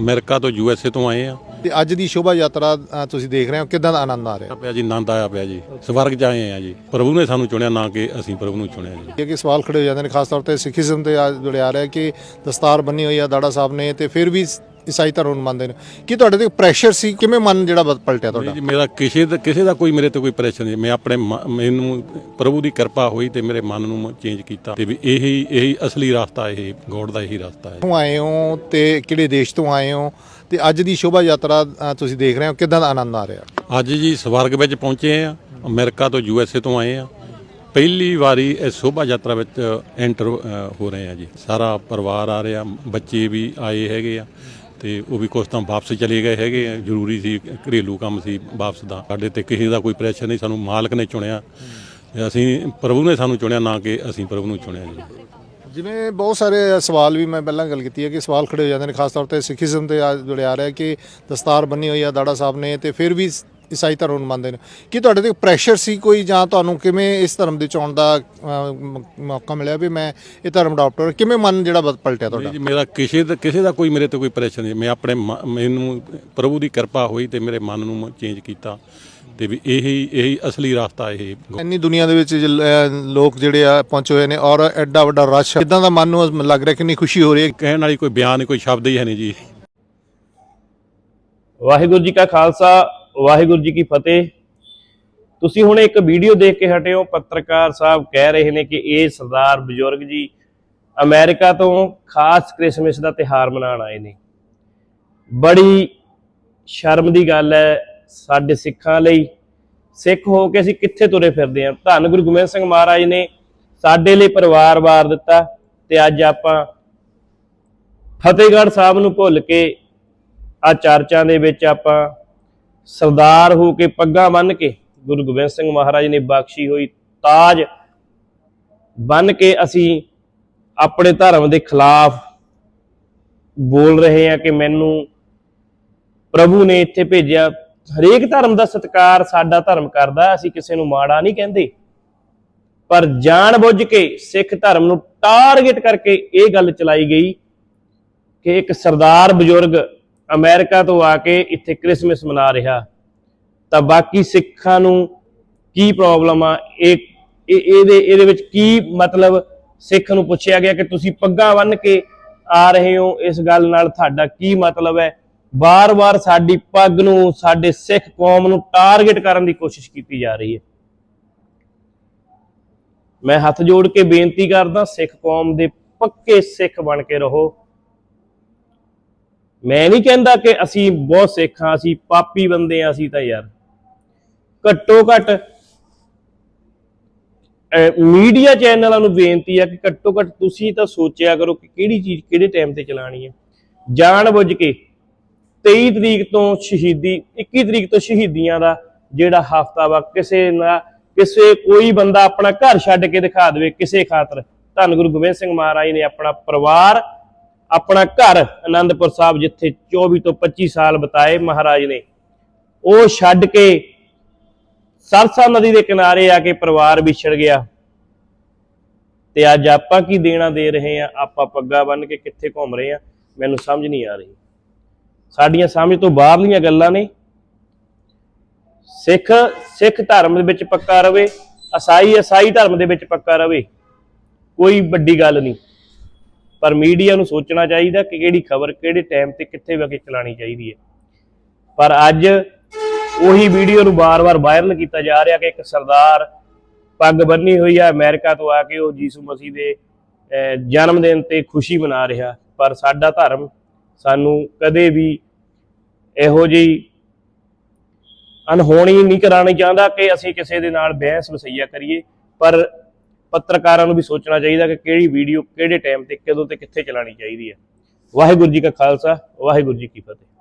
America ਤੋਂ USA ਤੋਂ ਆਏ ਆ। ਤੇ ਅੱਜ ਦੀ ਸ਼ੋਭਾ ਯਾਤਰਾ ਅ, ਤੁਸੀਂ ਦੇਖ ਰਹੇ ਹੋ ਕਿਦਾਂ ਦਾ ਆਨੰਦ ਆ ਰਿਹਾ? ਪਿਆ ਜੀ ਆਨੰਦ ਆਇਆ ਪਿਆ ਜੀ। ਸਵਰਗ ਚ ਆਏ ਆ ਜੀ। ਪ੍ਰਭੂ ਨੇ ਸਾਨੂੰ ਚੁਣਿਆ ਨਾ ਕਿ ਅਸੀਂ ਪ੍ਰਭੂ ਨੂੰ ਚੁਣਿਆ ਜੀ। ਕਿਉਂਕਿ ਸਵਾਲ ਖੜੇ ਹੋ ਜਾਂਦੇ ਨੇ ਖਾਸ ਤੌਰ ਤੇ ਸਿੱਖੀਜ਼ਮ ਤੇ ਆ ਜਿਹੜੇ ਆ ਰਿਹਾ ਕਿ ਦਸਤਾਰ ਬੰਨੀ ਹੋਈ ਆ ਦਾੜਾ ਸਾਹਿਬ ਨੇ ਤੇ ਫਿਰ ਵੀ ਈਸਾਈ ਧਰਮ ਨੂੰ ਮੰਨਦੇ ਨੇ। ਕੀ ਤੁਹਾਡੇ ਤੇ ਪ੍ਰੈਸ਼ਰ ਸੀ? ਕਿਵੇਂ ਮਨ ਜਿਹੜਾ ਬਦ- ਪਲਟਿਆ ਤੁਹਾਡਾ? ਜੀ ਮੇਰਾ ਕਿਸੇ ਦਾ ਕਿਸੇ ਦਾ ਕੋਈ ਮੇਰੇ ਤੇ ਕੋਈ ਪ੍ਰੈਸ਼ਰ ਨਹੀਂ। ਮੈਂ ਆਪਣੇ ਮ- ਮੈਨੂੰ ਪ੍ਰਭੂ ਦੀ ਕਿਰਪਾ ਹੋਈ ਤੇ ਮੇਰੇ ਮਨ ਨੂੰ ਚੇਂਜ ਕੀਤਾ ਤੇ ਵੀ ਇਹੀ ਇਹੀ ਅਸਲੀ ਰਸਤਾ ਇਹ ਗੋਡ ਦਾ ਇਹੀ ਰਸਤਾ ਹੈ। ਕਿੱਥੋਂ ਆਏ ਹੋ ਤੇ ਕਿਹੜੇ ਦੇਸ਼ ਤੋਂ ਆਏ ਹੋ? ਤੇ ਅੱਜ ਦੀ ਸ਼ੋਭਾ ਯਾਤਰਾ ਅ, ਤੁਸੀਂ ਦੇਖ ਰਹੇ ਹੋ ਕਿਦਾਂ ਦਾ ਆਨੰਦ ਆ ਰਿਹਾ? ਅੱਜ ਜੀ ਸਵਰਗ ਵਿੱਚ ਪਹੁੰਚੇ ਆ ਅਮਰੀਕਾ ਤੋਂ ਯੂਐਸਏ ਤੋਂ ਆਏ ਆ। ਪਹਿਲੀ ਵਾਰੀ ਇਸ ਸ਼ੋਭਾ ਯਾਤਰਾ ਵਿੱਚ ਐਂਟਰ ਹੋ ਰਹੇ ਆ ਜੀ। ਸਾਰਾ ਪਰਿਵਾਰ ਆ ਰਿਹਾ ਬੱਚੇ ਵੀ ਆਏ ਹੈਗੇ ਆ। ਤੇ ਉਹ ਵੀ ਕੁਛ ਤਾਂ ਵਾਪਸ ਚਲੇ ਗਏ ਹੈਗੇ ਆ। ਜ਼ਰੂਰੀ ਸੀ, ਘਰੇਲੂ ਕੰਮ ਸੀ ਵਾਪਸ ਦਾ। ਸਾਡੇ ਤੇ ਕਿਸੇ ਦਾ ਕੋਈ ਪ੍ਰੈਸ਼ਰ ਨਹੀਂ, ਸਾਨੂੰ ਮਾਲਕ ਨੇ ਚੁਣਿਆ। ਅਸੀਂ ਪ੍ਰਭੂ ਨੇ ਸਾਨੂੰ ਚੁਣਿਆ, ਨਾ ਕਿ ਅਸੀਂ ਪ੍ਰਭੂ ਨੂੰ ਚੁਣਿਆ ਜੀ। ਜਿਵੇਂ ਬਹੁਤ ਸਾਰੇ ਸਵਾਲ ਵੀ ਮੈਂ ਪਹਿਲਾਂ ਗੱਲ ਕੀਤੀ ਹੈ ਕਿ ਸਵਾਲ ਖੜੇ ਹੋ ਜਾਂਦੇ ਨੇ, ਖਾਸ ਤੌਰ ਤੇ ਸਿੱਖੀਜ਼ਮ ਤੇ ਆ ਜਿਹੜੇ ਆ ਰਿਹਾ ਕਿ ਦਸਤਾਰ ਬੰਨੀ ਹੋਈ ਆ ਦਾੜਾ ਸਾਹਿਬ ਨੇ ਤੇ ਫਿਰ ਵੀ ਈਸਾਈ ਧਰਮ ਨੂੰ ਮੰਨਦੇ ਨੇ। ਕੀ ਤੁਹਾਡੇ ਤੇ ਪ੍ਰੈਸ਼ਰ ਸੀ ਕੋਈ ਜਾਂ ਤੁਹਾਨੂੰ ਕਿਵੇਂ ਇਸ ਧਰਮ ਦੇ ਚੋਣ ਦਾ ਅ, ਮ- ਮੌਕਾ ਮਿਲਿਆ ਵੀ ਮੈਂ ਇਹ ਧਰਮ ਅਡਾਪਟਰ ਕਿਵੇਂ ਮਨ ਜਿਹੜਾ ਬਦ- ਪਲਟਿਆ ਤੁਹਾਡਾ? ਜੀ ਮੇਰਾ ਕਿਸੇ ਦਾ ਕਿਸੇ ਦਾ ਕੋਈ ਮੇਰੇ ਤੇ ਕੋਈ ਪ੍ਰੈਸ਼ਰ ਨਹੀਂ। ਮੈਂ ਆਪਣੇ ਮ- ਮੈਨੂੰ ਪ੍ਰਭੂ ਦੀ ਕਿਰਪਾ ਹੋਈ ਤੇ ਮੇਰੇ ਮਨ ਨੂੰ ਚੇਂਜ ਕੀਤਾ ਤੇ ਵੀ ਇਹੀ ਇਹੀ ਅਸਲੀ ਰਸਤਾ ਇਹ ਇੰਨੀ ਦੁਨੀਆ ਦੇ ਵਿੱਚ ਅ, ਲੋਕ ਜਿਹੜੇ ਆ ਪਹੁੰਚੇ ਹੋਏ ਨੇ ਔਰ ਐਡਾ ਵੱਡਾ ਰਸ਼ ਇਦਾਂ ਦਾ ਮਨ ਨੂੰ ਲੱਗ ਰਿਹਾ ਕਿੰਨੀ ਖੁਸ਼ੀ ਹੋ ਰਹੀ ਹੈ? ਕਹਿਣ ਵਾਲੀ ਕੋਈ ਬਿਆਨ ਨਹੀਂ ਕੋਈ ਸ਼ਬਦ ਹੀ ਹੈ ਨਹੀਂ ਜੀ। ਵਾਹਿਗੁਰੂ ਜੀ ਕਾ ਖਾਲਸਾ ਵਾਹਿਗੁਰੂ ਜੀ ਕੀ ਫਤਿਹ। ਤੁਸੀਂ ਹੁਣ ਇੱਕ ਵੀਡੀਓ ਦੇਖ ਕੇ ਹਟੇ ਹੋ। ਪੱਤਰਕਾਰ ਸਾਹਿਬ ਕਹਿ ਰਹੇ ਨੇ ਕਿ ਇਹ ਸਰਦਾਰ ਬਜ਼ੁਰਗ ਜੀ ਅਮਰੀਕਾ ਤੋਂ ਖਾਸ ਕ੍ਰਿਸਮਸ ਦਾ ਤਿਹਾਰ ਮਨਾਉਣ ਆਏ ਨੇ। ਬੜੀ ਸ਼ਰਮ ਦੀ ਗੱਲ ਹੈ ਸਾਡੇ ਸਿੱਖਾਂ ਲਈ। ਸਿੱਖ ਹੋ ਕੇ ਅਸੀਂ ਕਿੱਥੇ ਤੁਰੇ ਫਿਰਦੇ ਹਾਂ? ਧੰਨ ਗੁਰੂ ਗੋਬਿੰਦ ਸਿੰਘ ਮਹਾਰਾਜ ਨੇ ਸਾਡੇ ਲਈ ਪਰਿਵਾਰ ਵਾਰ ਦਿੱਤਾ ਤੇ ਅੱਜ ਆਪਾਂ ਫਤਿਹਗੜ੍ਹ ਸਾਹਿਬ ਨੂੰ ਭੁੱਲ ਕੇ ਆ ਚਰਚਾਂ ਦੇ ਵਿੱਚ ਆਪਾਂ ਸਰਦਾਰ ਹੋ ਕੇ ਪੱਗਾਂ ਬੰਨ੍ਹ ਕੇ ਗੁਰੂ ਗੋਬਿੰਦ ਸਿੰਘ ਮਹਾਰਾਜ ਨੇ ਬਖਸ਼ੀ ਹੋਈ ਤਾਜ ਬੰਨ ਕੇ ਅਸੀਂ ਆਪਣੇ ਧਰਮ ਦੇ ਖਿਲਾਫ ਬੋਲ ਰਹੇ ਹਾਂ ਕਿ ਮੈਨੂੰ ਪ੍ਰਭੂ ਨੇ ਇੱਥੇ ਭੇਜਿਆ। ਹਰੇਕ ਧਰਮ ਦਾ ਸਤਿਕਾਰ ਸਾਡਾ ਧਰਮ ਕਰਦਾ, ਅਸੀਂ ਕਿਸੇ ਨੂੰ ਮਾੜਾ ਨਹੀਂ ਕਹਿੰਦੇ। ਪਰ ਜਾਣ ਬੁੱਝ ਕੇ ਸਿੱਖ ਧਰਮ ਨੂੰ ਟਾਰਗੇਟ ਕਰਕੇ ਇਹ ਗੱਲ ਚਲਾਈ ਗਈ ਕਿ ਇੱਕ ਸਰਦਾਰ ਬਜ਼ੁਰਗ ਅਮਰੀਕਾ ਤੋਂ ਆ ਕੇ ਇੱਥੇ ਕ੍ਰਿਸਮਸ ਮਨਾ ਰਿਹਾ। ਤਾਂ ਬਾਕੀ ਸਿੱਖਾਂ ਨੂੰ ਕੀ ਪ੍ਰੋਬਲਮ ਆ? ਇਹ ਇਹਦੇ ਇਹਦੇ ਵਿੱਚ ਕੀ ਮਤਲਬ ਸਿੱਖ ਨੂੰ ਪੁੱਛਿਆ ਗਿਆ ਕਿ ਤੁਸੀਂ ਪੱਗਾਂ ਬੰਨ੍ਹ ਕੇ ਆ ਰਹੇ ਹੋ? ਇਸ ਗੱਲ ਨਾਲ ਤੁਹਾਡਾ ਕੀ ਮਤਲਬ ਹੈ? ਬਾਰ-ਬਾਰ ਸਾਡੀ ਪੱਗ ਨੂੰ, ਸਾਡੇ ਸਿੱਖ ਕੌਮ ਨੂੰ ਟਾਰਗੇਟ ਕਰਨ ਦੀ ਕੋਸ਼ਿਸ਼ ਕੀਤੀ ਜਾ ਰਹੀ ਹੈ। ਮੈਂ ਹੱਥ ਜੋੜ ਕੇ ਬੇਨਤੀ ਕਰਦਾ, ਸਿੱਖ ਕੌਮ ਦੇ ਪੱਕੇ ਸਿੱਖ ਬਣ ਕੇ ਰਹੋ। ਮੈਂ ਨਹੀਂ ਕਹਿੰਦਾ ਕਿ ਅਸੀਂ ਬਹੁਤ ਸਿੱਖ ਹਾਂ, ਅਸੀਂ ਪਾਪੀ ਬੰਦੇ ਹਾਂ, ਅਸੀਂ ਤਾਂ ਯਾਰ। ਘੱਟੋ ਘੱਟ ਮੀਡੀਆ ਚੈਨਲਾਂ ਨੂੰ ਬੇਨਤੀ ਆ ਕਿ ਘੱਟੋ ਘੱਟ ਤੁਸੀਂ ਤਾਂ ਸੋਚਿਆ ਕਰੋ ਕਿ ਕਿਹੜੀ ਚੀਜ਼ ਕਿਹੜੇ ਟਾਈਮ ਤੇ ਚਲਾਣੀ ਹੈ। ਜਾਣ ਬੁੱਝ ਕੇ 23 ਤਰੀਕ ਤੋਂ ਸ਼ਹੀਦੀ 21 ਤਰੀਕ ਤੋਂ ਸ਼ਹੀਦੀਆਂ ਦਾ ਜਿਹੜਾ ਹਫਤਾ ਵਾ, ਕਿਸੇ ਨਾ ਕਿਸੇ ਕੋਈ ਬੰਦਾ ਆਪਣਾ ਘਰ ਛੱਡ ਕੇ ਦਿਖਾ ਦੇਵੇ ਕਿਸੇ ਖਾਤਰ। ਧੰਨ ਗੁਰੂ ਗੋਬਿੰਦ ਸਿੰਘ ਮਹਾਰਾਜ ਨੇ ਆਪਣਾ ਪਰਿਵਾਰ ਆਪਣਾ ਘਰ ਆਨੰਦਪੁਰ ਸਾਹਿਬ ਜਿੱਥੇ 24 ਤੋਂ 25 ਸਾਲ ਬਿਤਾਏ ਮਹਾਰਾਜ ਨੇ, ਉਹ ਛੱਡ ਕੇ ਸਰਸਾ ਨਦੀ ਦੇ ਕਿਨਾਰੇ ਆ ਕੇ ਪਰਿਵਾਰ ਵਿਛੜ ਗਿਆ। ਤੇ ਅੱਜ ਆਪਾਂ ਕੀ ਦੇਣਾ ਦੇ ਰਹੇ ਆ ਆਪਾਂ ਪੱਗਾ ਬੰਨ ਕੇ ਕਿੱਥੇ ਘੁੰਮ ਰਹੇ ਆ ਮੈਨੂੰ ਸਮਝ ਨਹੀਂ ਆ ਰਹੀ। ਸਾਡੀਆਂ ਸਮਝ ਤੋਂ ਬਾਹਰਲੀਆਂ ਗੱਲਾਂ ਨੇ। ਸਿੱਖ ਸਿੱਖ ਧਰਮ ਦੇ ਵਿੱਚ ਪੱਕਾ ਰਵੇ, ਅਸਾਈ ਅਸਾਈ ਧਰਮ ਦੇ ਵਿੱਚ ਪੱਕਾ ਰਵੇ, ਕੋਈ ਵੱਡੀ ਗੱਲ ਨਹੀਂ। ਪਰ ਮੀਡੀਆ ਨੂੰ ਸੋਚਣਾ ਚਾਹੀਦਾ ਕਿ ਕਿਹੜੀ ਖਬਰ ਕਿਹੜੇ ਟਾਈਮ ਤੇ ਕਿੱਥੇ ਵਗੇ ਚਲਾਣੀ ਚਾਹੀਦੀ ਹੈ। ਪਰ ਅੱਜ ਉਹੀ ਵੀਡੀਓ ਨੂੰ ਬਾਰ-ਬਾਰ ਵਾਇਰਲ ਕੀਤਾ ਜਾ ਰਿਹਾ ਕਿ ਇੱਕ ਸਰਦਾਰ ਪੱਗ ਬੰਨੀ ਹੋਈ ਆ ਅਮਰੀਕਾ ਤੋਂ ਆ ਕੇ ਉਹ ਯੀਸੂ ਮਸੀਹ ਦੇ ਜਨਮ ਦਿਨ ਤੇ ਖੁਸ਼ੀ ਮਨਾ ਰਿਹਾ। ਪਰ ਸਾਡਾ ਧਰਮ ਸਾਨੂੰ ਕਦੇ ਵੀ ਇਹੋ ਜਿਹੀ ਅਨਹੋਣੀ ਨਹੀਂ ਕਰਾਣੀ ਚਾਹੁੰਦਾ ਕਿ ਅਸੀਂ ਕਿਸੇ ਦੇ ਨਾਲ ਬਹਿਸ ਵਸਈਆ ਕਰੀਏ। ਪਰ ਪੱਤਰਕਾਰਾਂ ਨੂੰ ਵੀ ਸੋਚਣਾ ਚਾਹੀਦਾ ਕਿ ਕਿਹੜੀ ਵੀਡੀਓ ਕਿਹੜੇ ਟਾਈਮ ਤੇ ਕਦੋਂ ਤੇ ਕਿੱਥੇ ਚਲਾਣੀ ਚਾਹੀਦੀ ਹੈ। ਵਾਹਿਗੁਰੂ ਜੀ ਕਾ ਖਾਲਸਾ, ਵਾਹਿਗੁਰੂ ਜੀ ਕੀ ਫਤਿਹ।